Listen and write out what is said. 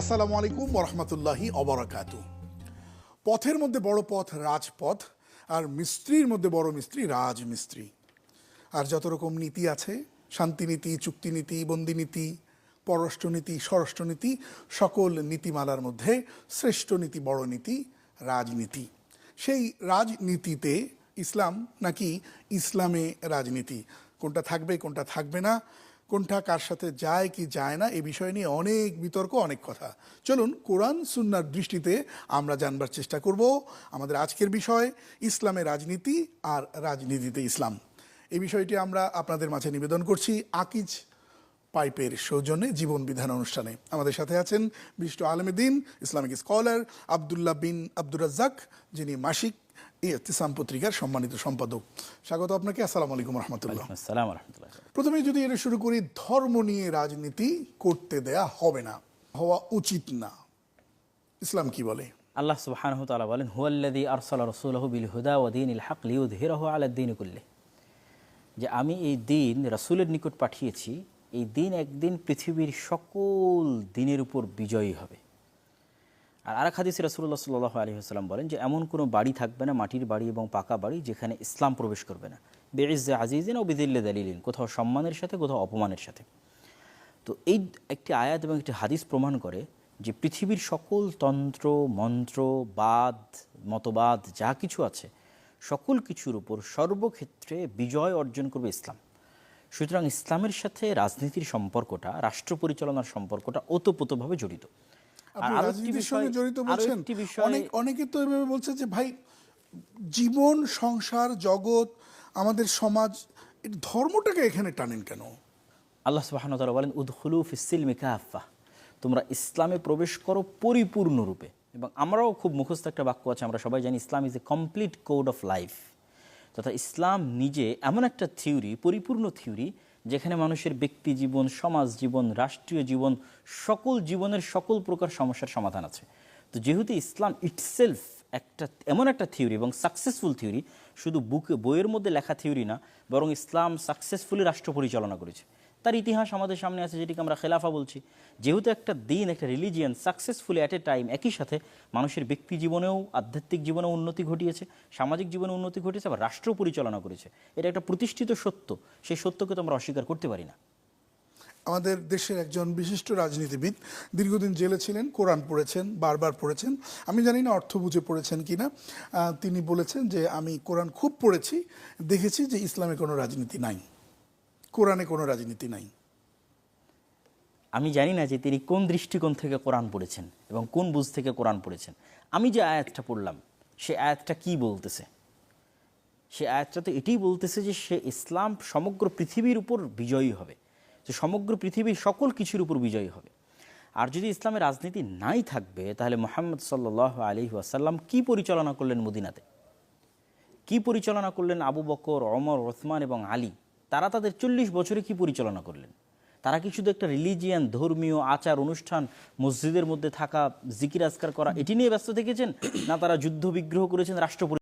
আসসালামু আলাইকুম ওরহমতুল্লাহি অবরাকাতু পথের মধ্যে বড় পথ রাজপথ, আর মিস্ত্রির মধ্যে বড় মিস্ত্রি রাজমিস্ত্রি। আর যত রকম নীতি আছে, শান্তিনীতি, চুক্তিনীতি, বন্দিনীতি, পররাষ্ট্রনীতি, স্বরাষ্ট্রনীতি, সকল নীতিমালার মধ্যে শ্রেষ্ঠ নীতি, বড় নীতি রাজনীতি। সেই রাজনীতিতে ইসলাম নাকি ইসলামে রাজনীতি? কোনটা থাকবে কোনটা থাকবে না? কোনটা কার সাথে যায়, কি যায় না, এ বিষয় নিয়ে অনেক বিতর্ক, অনেক কথা। চলুন কোরআন সুন্নার দৃষ্টিতে আমরা জানবার চেষ্টা করব আমাদের আজকের বিষয় ইসলামে রাজনীতি আর রাজনীতিতে ইসলাম। এই বিষয়টি আমরা আপনাদের মাঝে নিবেদন করছি আকিজ পাইপের সৌজন্যে জীবন বিধান অনুষ্ঠানে। আমাদের সাথে আছেন বিশিষ্ট আলমেদিন ইসলামিক স্কলার আবদুল্লাহ বিন আব্দুর রাজ্জাক, যিনি মাসিক ইতিসাম পত্রিকার সম্মানিত সম্পাদক। স্বাগত আপনাকে আসসালামু আলাইকুম রহমতুল্লাহ। প্রথমে যদি এটা শুরু করি ধর্ম নিয়ে রাজনীতি করতে দেয়া হবে না হওয়া উচিত না। ইসলাম কি বলে? আল্লাহ সুবহানাহু তাআলা বলেন হুয়াল্লাযী আরসালা রাসূলাহু বিল হুদা ওয়া দীনিল হক লিইয়ুযহিরাহু আলা দ্বীনি কুল্লি। যে আমি এই দিন রাসূলের নিকট পাঠিয়েছি এই দিন একদিন পৃথিবীর সকল দিনের উপর বিজয়ী হবে। আর আরেক হাদিসে রাসূলুল্লাহ সাল্লাল্লাহু আলাইহি ওয়াসাল্লাম বলেন যে এমন কোনো বাড়ি থাকবে না, মাটির বাড়ি এবং পাকা বাড়ি যেখানে ইসলাম প্রবেশ করবে না। বেইজ্জে আজিজিন ও বিদিল্লে দালিলিন, কোথাও সম্মানের সাথে, কোথাও অপমানের সাথে। তো এই একটি আয়াত এবং একটি হাদিস প্রমাণ করে যে পৃথিবীর সকল তন্ত্র, মন্ত্র, বাদ, মতবাদ, যা কিছু আছে, সকল কিছুর উপর সর্বক্ষেত্রে বিজয় অর্জন করবে ইসলাম। সুতরাং ইসলামের সাথে রাজনীতির সম্পর্কটা, রাষ্ট্র পরিচালনার সম্পর্কটা ওতপ্রোতভাবে জড়িত। আপনি রাজনীতির সঙ্গে জড়িত বলছেন অনেক অনেকে তো এভাবে বলছে যে ভাই জীবন সংসার জগৎ আমাদের সমাজ ধর্মটাকে এখানে টানেন কেন? আল্লাহ সুবাহন তালা বলেন উদহুলু ফিসিল মিকাফা তোমরা ইসলামে প্রবেশ করো পরিপূর্ণরূপে এবং আমরাও খুব মুখস্থ একটা বাক্য আছে আমরা সবাই জানি Islam is a complete code of life. তথা ইসলাম নিজে এমন একটা থিওরি পরিপূর্ণ থিওরি যেখানে মানুষের ব্যক্তি জীবন, সমাজ জীবন, রাষ্ট্রীয় জীবন, সকল জীবনের সকল প্রকার সমস্যার সমাধান আছে। তো যেহেতু ইসলাম ইটসেলফ একটা, এমন একটা থিওরি এবং সাকসেসফুল থিওরি শুধু বুকে, বইয়ের মধ্যে লেখা থিওরি না, বরং ইসলাম সাকসেসফুলি রাষ্ট্র পরিচালনা করেছে। তার ইতিহাস আমাদের সামনে আছে যেটিকে আমরা খেলাফা বলছি। যেহেতু একটা দিন একটা religion successfully at a time একই সাথে মানুষের ব্যক্তি জীবনেও আধ্যাত্মিক জীবনেও উন্নতি ঘটিয়েছে সামাজিক জীবনে উন্নতি ঘটিয়েছে আবার রাষ্ট্র পরিচালনা করেছে। এটা একটা প্রতিষ্ঠিত সত্য। সেই সত্যকে তো আমরা অস্বীকার করতে পারি না। আমাদের দেশের একজন বিশিষ্ট রাজনীতিবিদ দীর্ঘদিন জেলে ছিলেন কোরআন পড়েছেন বারবার পড়েছেন। আমি জানি না অর্থ বুঝে পড়েছেন কিনা। আহ, তিনি বলেছেন যে আমি কোরআন খুব পড়েছি দেখেছি যে ইসলামে কোনো রাজনীতি নাই। কোরআনে কোনো রাজনীতি নাই। আমি জানি না যে তিনি কোন দৃষ্টিকোণ থেকে কোরআন পড়েছেন এবং কোন বুঝ থেকে কোরআন পড়েছেন। আমি যে আয়াতটা পড়লাম, সে আয়াতটা কি বলতেছে? সে আয়াতটা তো এটাই বলতেছে যে সে ইসলাম সমগ্র পৃথিবীর উপর বিজয়ী হবে, যে সমগ্র পৃথিবীর সকল কিছুর উপর বিজয়ী হবে। আর যদি ইসলামের রাজনীতি নাই থাকবে, তাহলে মোহাম্মদ সাল্লাহ আলী ওয়াসাল্লাম কি পরিচালনা করলেন মদিনাতে? কি পরিচালনা করলেন আবু বকর অমর ওসমান এবং আলী? তারা তাদের চল্লিশ বছরে কি পরিচালনা করলেন? তারা কি শুধু একটা রিলিজিয়ান ধর্মীয় আচার, অনুষ্ঠান, মসজিদের মধ্যে থাকা জিকির আজকার করা, এটি নিয়ে ব্যস্ত থেকেছেন? না তারা যুদ্ধ বিগ্রহ করেছেন, রাষ্ট্র